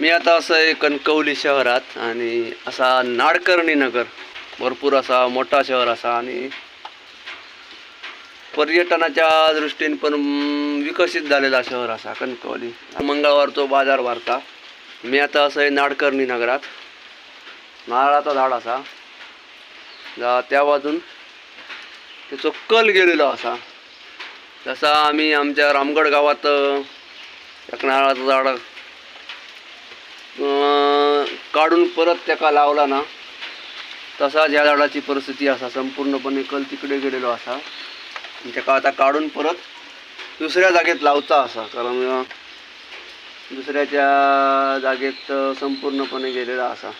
मी आता असं आहे कणकवली शहरात आणि असा नाडकर्णी नगर भरपूर असा मोठा शहर असा आणि पर्यटनाच्या दृष्टीने पण विकसित झालेला शहर असा कणकवली. मंगळवारचो बाजार भरता मी आता असं आहे नाडकर्णी नगरात. नारळाचा झाड असा. जा त्या बाजून त्याचो कल गेलेलो असा. तसा आम्ही आमच्या रामगड गावात एक नारळाचं झाड काढून परत त्याका लावला ना तसा ज्या झाडाची परिस्थिती असा संपूर्णपणे कल तिकडे गेलेलो असा. आणि त्याका आता काढून परत दुसऱ्या जागेत लावता असा कारण दुसऱ्याच्या जागेत संपूर्णपणे गेलेला असा.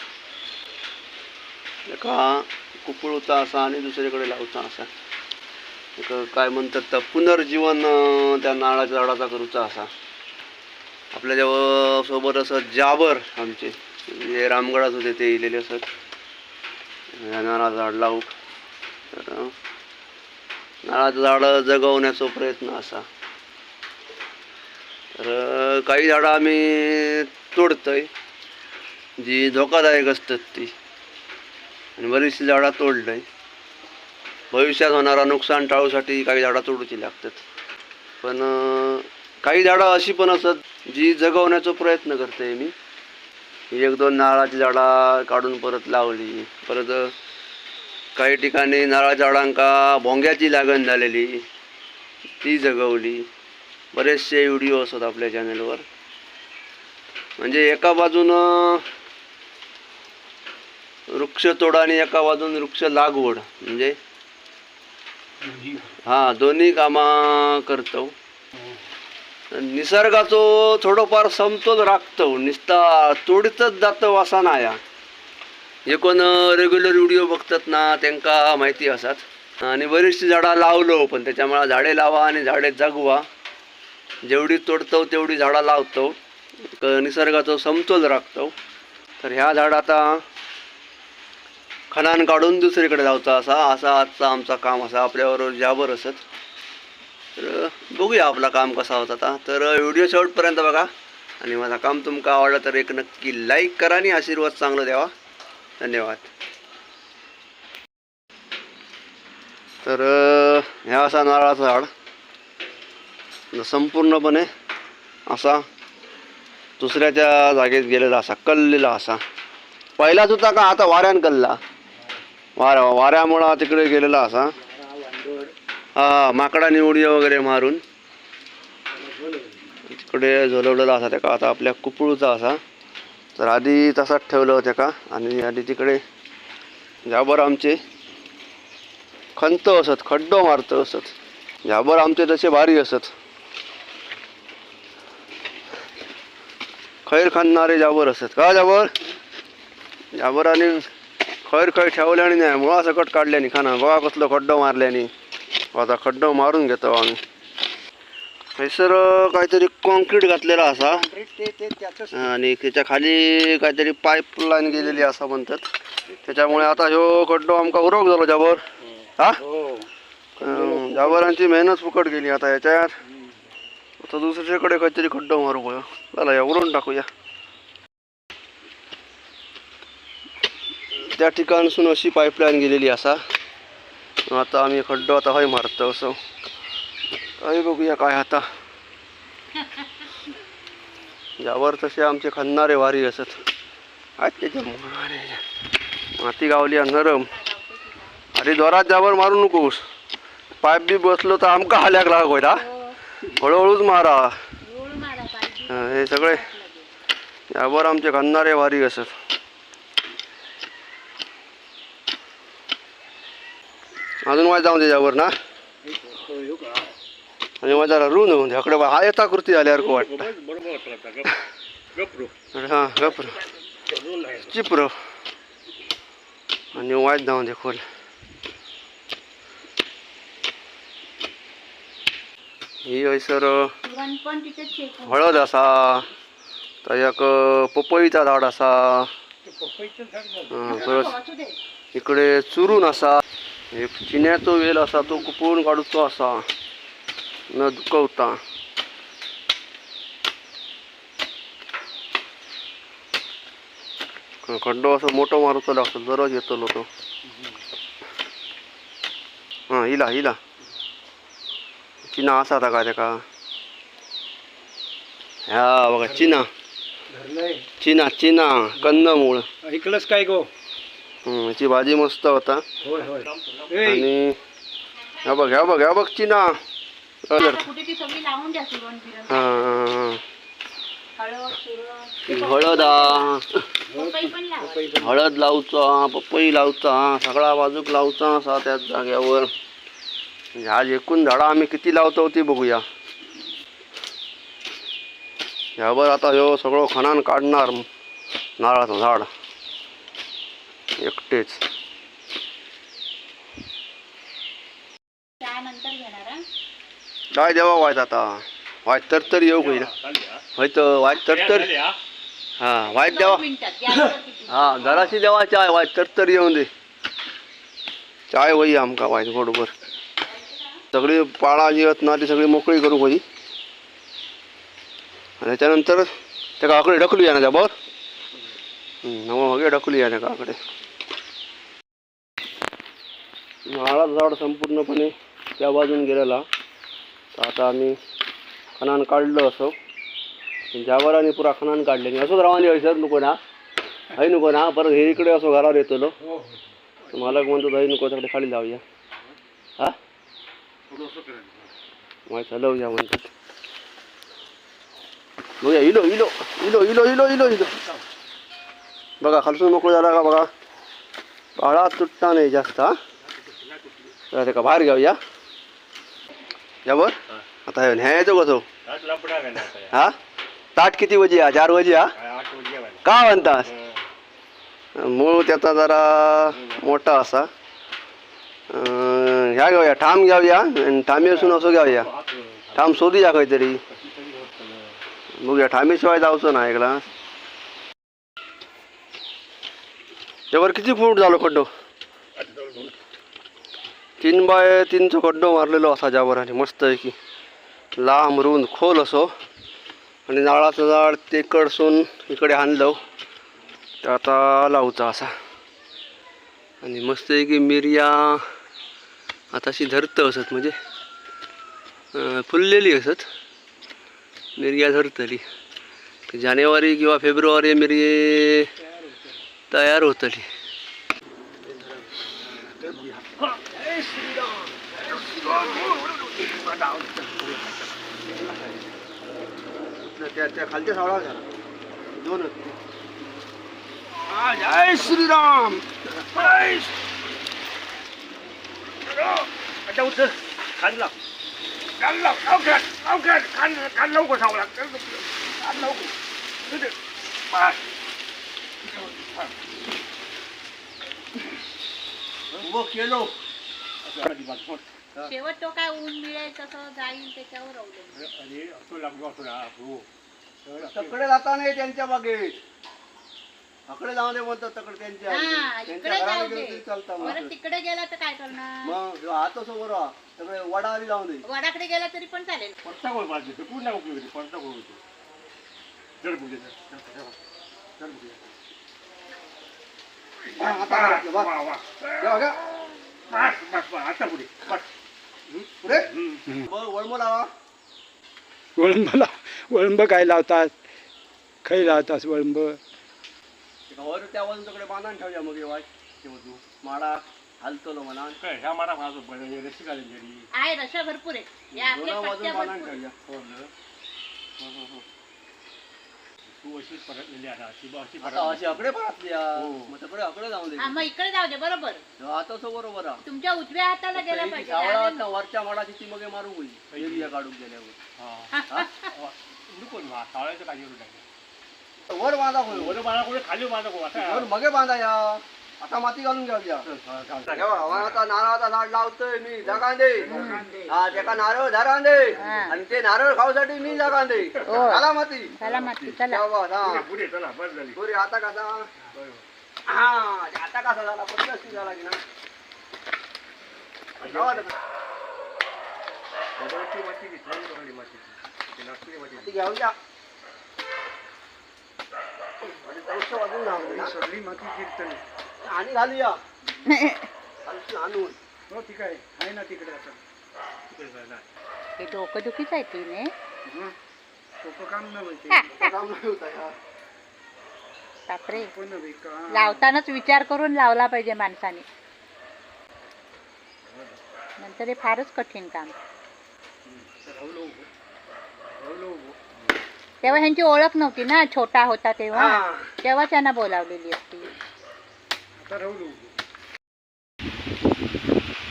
एका कुपळता असा आणि दुसरीकडे लावता असा. एक काय म्हणतात तर पुनर्जीवन त्या नाळाच्या झाडाचा करूचा असा. आपल्या जेव्हा सोबत असं जाबर आमचे. जे रामगडात होते ते इलेले असत. या नारळाचं झाड लावू तर नारळाचं झाड जगवण्याचा प्रयत्न असा. तर काही झाडं आम्ही तोडतोय. जी धोकादायक असतात ती. आणि बरीचशी झाडं तोडलंय. भविष्यात होणारा नुकसान टाळूसाठी काही झाडं तोडूची लागतात. पण काही झाडं अशी पण असत जी जगवण्याचा प्रयत्न करते मी. एक दोन नारळाची झाडं काढून परत लावली. परत काही ठिकाणी नारळाच्या झाडांका भोंग्याची लागण झालेली. ती जगवली. बरेचसे व्हिडिओ असतात आपल्या चॅनलवर. म्हणजे एका बाजूनं वृक्षतोड आणि एका बाजून वृक्ष लागवड. म्हणजे हा दोन्ही कामा करतो. निसर्गाचो थोडंफार समतोल राखतो निस्ता तोडीतच जातो असा ना या जे कोण रेग्युलर व्हिडिओ बघतात ना त्यांका माहिती असतात. आणि बरीचशी झाडं लावलो पण त्याच्यामुळे झाडे लावा आणि झाडे जगवा. जेवढी तोडतो तेवढी झाडं लावतो. निसर्गाचं निसर्गाचा समतोल राखतो. तर ह्या झाड आता खणान काढून दुसरीकडे लावतो असा असा आजचा आमचा काम असा आपल्याबरोबर जाबर असत. तर बघूया आपला काम कसा होता आता. तर व्हिडिओ शेवटपर्यंत बघा. आणि माझा काम तुमका आवडलं तर एक नक्की लाईक करा आणि आशीर्वाद चांगला द्यावा. धन्यवाद. तर ह्या असा नारळाचा झाड. संपूर्णपणे असा दुसऱ्याच्या जागेत गेलेला असा कललेला असा. पहिलाच होता का आता वाऱ्यान कल्ला. वाऱ्या वाऱ्यामुळं तिकडे गेलेला असा. हा माकडाने उडी वगैरे मारून. तिकडे झोलवलेला असा त्याका आता आपल्या कुपळूचा असा. तर आधी तसाच ठेवलं होतं का? आणि आधी तिकडे जाबर आमचे. खंत असत खड्डो मारत असत. जाबर आमचे तसे भारी असत. खैर खाणारे जाबर असत. का जाबर जाबराने खैर खैर ठेवल्याने नाही मुळा सकट काढल्याने खाना बघा कसलं खड्डो मारल्याने. आता खड्डो मारून घेतो आम्ही. हैसर काहीतरी कॉन्क्रीट घातलेला असा. आणि त्याच्याखाली काहीतरी पाईपलाईन गेलेली असा म्हणतात. त्याच्यामुळे आता ह्यो खड्डो आमका उरोग झालो जाबर. हा? अं, जाबरांची मेहनत फुकट गेली आता याच्यात आता दुसरीकडे काहीतरी खड्डो मारू गयो चला या उरून टाकूया. त्या ठिकाणसून अशी पाईपलाईन गेलेली असा. आता आम्ही खड्डो आता हय मारतो असं. काही बघूया काय आता. यावर तसे आमचे खणणारे वारी असत. त्याच्या. माती गावली नरम. अरे जोरात जावर मारू नकोस. पाईप बी बसलो तर आमका हाल्याक लाग होयला हळूहळूच मारा. हं, हे सगळे. यावर आमचे खणणारे वारी असत. अजून वाज जाऊन दे यावर ना. आणि माझा रून होऊन अकडे हा येता कृती झाल्यावर को वाटतं. हा गप्र. चिप्र. आणि वाज जाऊन दे खोल. ही हयसर हळद असा. तर एक पपईचा झाड असा. हं, परत इकडे चुरून असा. एक चिन्याचो वेल असा तो कुपून काढूचो असा. न दुखवता. खड्डो असो मोठो मारुतलो असो दररोज येतलो तो. हां इला इला चिना असा आता काय तेका ह्या बघा चिना चिना चिना कंदमूळ. इकडंच काय गो? हं, याची भाजी मस्त होता. होय होय. आणि ह्या बघ ह्या बघ ह्या बघ चिना. हां हळद हळद हा. लावचा पपई लावचा सगळा बाजूक लावचा असा त्याच जाग्यावर. म्हणजे आज एकूण झाडं आम्ही किती लावतो ती बघूया. ह्यावर आता ह्यो सगळं खणान काढणार नारळाचं झाड. एकटेच. त्यानंतर? काय देवा व्हायचं आता. वाईट तर तर येऊ होईल होय वाईट तर तर हा वाईट देवा? हा जराशी देवा चाय वाईट तर तर येऊन दे. चाय होई आमका वाईट बरोबर. सगळी पाळा जी ना ती सगळी मोकळी करू होई. आणि त्याच्यानंतर त्या काकडे ढकलूया ना त्यावर नवं वगैरे ढकलूया त्या काकडे. नारळाचं झाड संपूर्णपणे त्या बाजून गेलेला. तर आता आम्ही खणान काढलं असं. ज्यावर आणि पुरा खणान काढले नाही. असंच रावानी हयसर नको ना. हय नको ना. परत हे इकडे असं घरावर येतलो तर मालक म्हणतो दही नको तिकडे खाली लावूया हा? माहीत हलवूया म्हणतात. बघूया इलो इलो इलो इलो इलो इलो इलो. बघा खालसून मोकळं झाला का बघा? पाळा तुटता नाही जास्त हा? ते का? बाहेर घेऊया यावर आता हे न्यायचं कसं हा? ताट किती वजी हा चार वजी हा का म्हणतास मूळ त्याचा जरा मोठा असा. ह्या घेऊया. ठाम घेऊया आणि ठामी असून असं घेऊया. ठाम शोधूया काहीतरी. बघूया. ठामीशिवाय जावचं ना ऐकला त्यावर किती फूट झालो खड्डो? तीन बाय तीनचो गड्डो मारलेलो असा जाबराने मस्तपैकी. मस्त आहे की लांब रुंद खोल असो. आणि नाळाचं झाड ते कडसून इकडे आणलं तर आता लावचा असा. आणि मस्त आहे की मिरया आता अशी धरत असत म्हणजे फुललेली असत. मिरया धरतली. जानेवारी किंवा फेब्रुवारी मिरये तयार होतली. 내가 갈대 사오라 하잖아. 너는 아, 야이 스리람. 아이. 아자 우선 갈라. 갈라. 오케이. 오케이. 간 갈라고 사오라. 갈라고. 근데 아. 뭐 길로 शेवट तो काय ऊन मिळेल तसं जाईल त्याच्यावर अवलंबून. तकडे जाता नाही त्यांच्या बागेत तकडे जाऊ दे म्हणतात तकडे त्यांच्या. हा त्यांच्या इकडे घराला जाऊ गेलं तरी दे. चालतं परत म्हणतात. तिकडे गेला तर काय करणार? मग हात असं बरं. सगळे वडारी जाऊ दे. वडाकडे गेला तरी पण चालेल. हा, आता पुढे? वळमो लावा. वळंबला वळंब काय लावतात? खै लावतात वळंब? वर त्या वजूकडे बांधून ठेवूया मग वजू माडा हालतलो म्हणा आहे रशा भरपूर आहे. या आपल्या दोन पट्ट्या वाजून बांधून भरपूर ठेवूया आता अशी अकडे परतली मग तकडे अकडे जाऊ दे. हा मग इकडे जाऊ दे बरोबर. ह्यो हात असं बरोबर हा. तुमच्या उजव्या हाताला गेला ही पाहिजे सावळा वरच्या माडाची ती मग मारू होईल? एरिया काढून गेल्यावर. वर बांधा होईल वर मगे बांधा या. आता माती घालून घ्या आता नारळाचा झाड लावतोय मी जागा दे हा त्याका नारळ दे आणि ते नारळ खाऊसाठी मी जागा दे झाला माती. चला माती हा. पुरी आता कसा? हा आता कसा झाला? पद्धतशीर झाला की ना? लावले सगळी माती कीर्तन आणि घालूया खालची आणून. हो ठीक आहे. आहे ना तिकडे आता. तिकडे जायला हे डोकंदुखीच आहे ती ने हं. सोपं काम नव्हे ते आता काम नाही होत. बापरे. नव्हे लावतानाच विचार करून लावला पाहिजे माणसाने. नंतर हे फारच कठीण काम. राहुलो उभो राहुलो उभो तेव्हा ह्यांची ओळख नव्हती ना छोटा होता तेव्हा. हा. तेव्हा त्यांना बोलावलेली असती.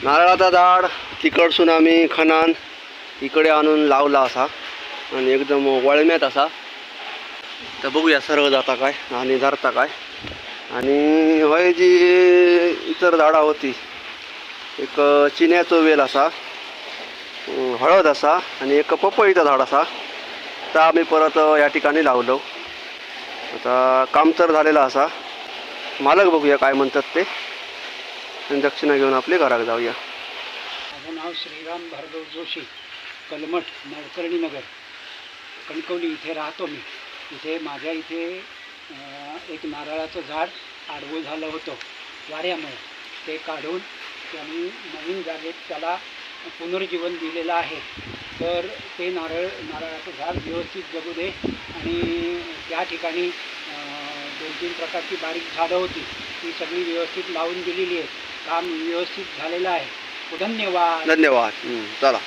नारळाचा झाड तिकडसून आम्ही खणान इकडे आणून लावला असा. आणि एकदम वळम्यात असा. तर बघूया सर्व जाता काय आणि धरता काय. आणि होय जी इतर झाडा होती एक चिन्याचो वेल असा हळद असा आणि एक पपईचं झाड असा. तर आम्ही परत या ठिकाणी लावलो. आता काम तर झालेलं असा. मालक बघूया काय म्हणतात ते. आणि दक्षिणा घेऊन आपल्या घरात जाऊया. माझं नाव श्रीराम भार्गव जोशी कलमठ नडकर्णी नगर कणकवली इथे राहतो मी. इथे माझ्या इथे एक नारळाचं झाड आडवं झालं होतं वाऱ्यामुळे. ते काढून त्यांनी नवीन जागेत त्याला पुनर्जीवन दिलेलं आहे. तर ते नारळ नारळाचं झाड व्यवस्थित जगू दे आणि त्या ठिकाणी दोन तीन प्रकारची बारीक झाडं होती. ती सगळी व्यवस्थित लावून दिलेली आहे काम व्यवस्थित झालेलं आहे. धन्यवाद. धन्यवाद. चला.